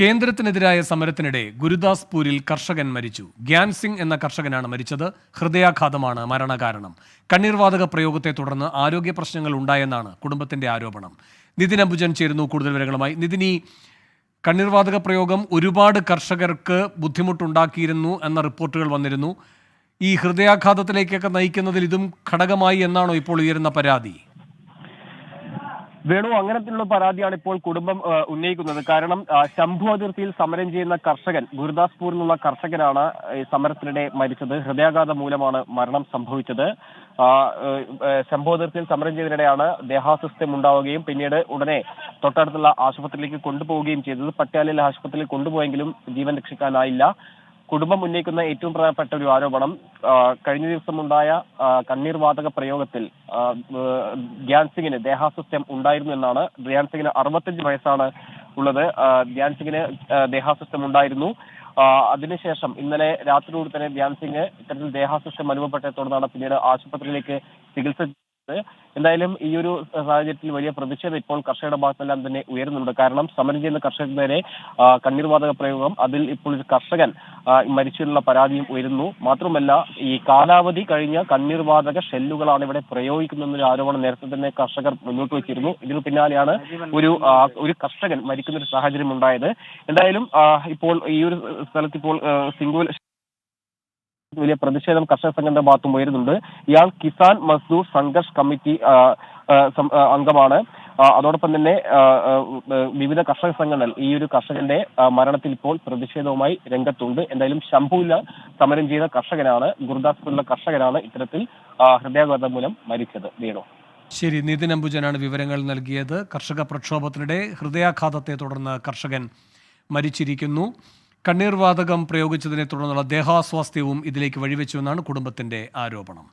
കേന്ദ്രത്തിനെതിരായ സമരത്തിനിടെ ഗുരുദാസ്പൂരിൽ കർഷകൻ മരിച്ചു. ഗ്യാൻ സിംഗ് എന്ന കർഷകനാണ് മരിച്ചത്. ഹൃദയാഘാതമാണ് മരണകാരണം. കണ്ണീർവാതക പ്രയോഗത്തെ തുടർന്ന് ആരോഗ്യ പ്രശ്നങ്ങൾ ഉണ്ടായെന്നാണ് കുടുംബത്തിന്റെ ആരോപണം. നിതിൻ അംബുജൻ ചേരുന്നു കൂടുതൽ വിവരങ്ങളുമായി. നിതിനി കണ്ണീർവാതക പ്രയോഗം ഒരുപാട് കർഷകർക്ക് ബുദ്ധിമുട്ടുണ്ടാക്കിയിരുന്നു എന്ന റിപ്പോർട്ടുകൾ വന്നിരുന്നു. ഈ ഹൃദയാഘാതത്തിലേക്കൊക്കെ നയിക്കുന്നതിൽ ഇതും ഘടകമായി എന്നാണോ ഇപ്പോൾ ഉയരുന്ന പരാതി? വേണു അങ്ങനത്തിലുള്ള പരാതിയാണ് ഇപ്പോൾ കുടുംബം ഉന്നയിക്കുന്നത്. കാരണം ശംഭു അതിർത്തിയിൽ സമരം ചെയ്യുന്ന കർഷകൻ ഗുരുദാസ്പൂരിൽ നിന്നുള്ള കർഷകനാണ് സമരത്തിനിടെ മരിച്ചത്. ഹൃദയാഘാതം മൂലമാണ് മരണം സംഭവിച്ചത്. ശംഭു അതിർത്തിയിൽ സമരം ചെയ്തതിനിടെയാണ് ദേഹാസ്വസ്ഥ്യം ഉണ്ടാവുകയും പിന്നീട് ഉടനെ തൊട്ടടുത്തുള്ള ആശുപത്രിയിലേക്ക് കൊണ്ടുപോവുകയും ചെയ്തത്. പട്യാലയിലെ ആശുപത്രിയിൽ കൊണ്ടുപോയെങ്കിലും ജീവൻ രക്ഷിക്കാനായില്ല. കുടുംബം ഉന്നയിക്കുന്ന ഏറ്റവും പ്രധാനപ്പെട്ട ഒരു ആരോപണം കഴിഞ്ഞ ദിവസമുണ്ടായ കണ്ണീർ വാതക പ്രയോഗത്തിൽ ആ, ഏഹ്, ധ്യാൻ സിംഗിന് ദേഹാസ്വസ്ഥ്യം ഉണ്ടായിരുന്നു എന്നാണ്. ധ്യാൻ സിംഗിന് അറുപത്തഞ്ച് വയസ്സാണ് ഉള്ളത്. ആ, ധ്യാൻ സിംഗിന് ദേഹാസ്വസ്ഥ്യം ഉണ്ടായിരുന്നു. അതിനുശേഷം ഇന്നലെ രാത്രിയോട് തന്നെ ധ്യാൻ സിംഗ് ഇത്തരത്തിൽ ദേഹാസ്വസ്ഥ്യം അനുഭവപ്പെട്ടെ തുടർന്നാണ് പിന്നീട് ആശുപത്രിയിലേക്ക് ചികിത്സ എന്തായാലും ഈ ഒരു സാഹചര്യത്തിൽ വലിയ പ്രതിഷേധം ഇപ്പോൾ കർഷകരുടെ ഭാഗത്തെല്ലാം തന്നെ ഉയരുന്നുണ്ട്. കാരണം സമരം ചെയ്യുന്ന കർഷകർക്ക് നേരെ കണ്ണീർവാതക പ്രയോഗം അതിൽ ഇപ്പോൾ ഒരു കർഷകൻ മരിച്ചുള്ള പരാതിയും ഉയരുന്നു. മാത്രമല്ല ഈ കാലാവധി കഴിഞ്ഞ കണ്ണീർവാതക ഷെല്ലുകളാണ് ഇവിടെ പ്രയോഗിക്കുന്നതെന്നൊരു ആരോപണം നേരത്തെ തന്നെ കർഷകർ മുന്നോട്ട് വെച്ചിരുന്നു. ഇതിനു പിന്നാലെയാണ് ഒരു ഒരു കർഷകൻ മരിക്കുന്ന ഒരു സാഹചര്യം ഉണ്ടായത്. എന്തായാലും ഇപ്പോൾ ഈ ഒരു സ്ഥലത്ത് ഇപ്പോൾ ആ, സിംഗൂൽ വലിയ പ്രതിഷേധം കർഷക സംഘത്തിന്റെ ഭാഗത്തും ഉയരുന്നുണ്ട്. ഇയാൾ കിസാൻ മസ്ദൂർ സംഘർഷ് കമ്മിറ്റി അംഗമാണ്. അതോടൊപ്പം തന്നെ വിവിധ കർഷക സംഘടനകൾ ഈ ഒരു കർഷകന്റെ മരണത്തിൽ ഇപ്പോൾ പ്രതിഷേധവുമായി രംഗത്തുണ്ട്. എന്തായാലും ശംഭുവില സമരം ചെയ്ത കർഷകനാണ് ഗുരുദാസ്പൂരിലെ കർഷകനാണ് ഇത്തരത്തിൽ ഹൃദയാഘാതം മൂലം മരിച്ചത്. വീണു. ശരി നിതിൻ അംബുജനാണ് വിവരങ്ങൾ നൽകിയത്. കർഷക പ്രക്ഷോഭത്തിനിടെ ഹൃദയാഘാതത്തെ തുടർന്ന് കർഷകൻ മരിച്ചിരിക്കുന്നു. കണ്ണീർവാതകം പ്രയോഗിച്ചതിനെ തുടർന്നുള്ള ദേഹാസ്വാസ്ഥ്യവും ഇതിലേക്ക് വഴിവെച്ചുവെന്നാണ് കുടുംബത്തിന്റെ ആരോപണം.